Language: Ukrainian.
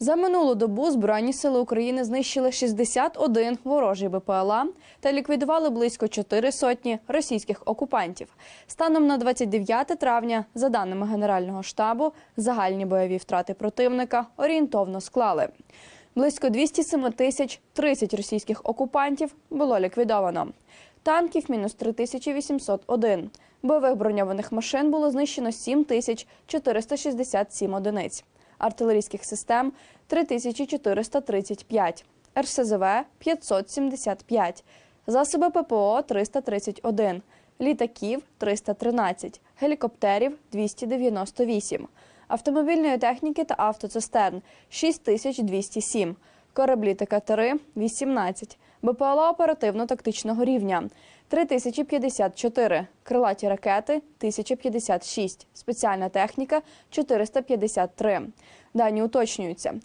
За минулу добу Збройні сили України знищили 61 ворожий БПЛА та ліквідували близько 4 сотні російських окупантів. Станом на 29 травня, за даними Генерального штабу, загальні бойові втрати противника орієнтовно склали. Близько 207 тисяч 30 російських окупантів було ліквідовано. Танків мінус 3801. Бойових броньованих машин було знищено 7467 одиниць. Артилерійських систем 3435. РСЗВ 575. Засоби ППО 331. Літаків 313. Гелікоптерів 298. Автомобільної техніки та автоцистерн 6207. Кораблі та катери 18. БПЛА оперативно-тактичного рівня 3054. Крилаті ракети 1056. Спеціальна техніка 453. Дані уточнюються.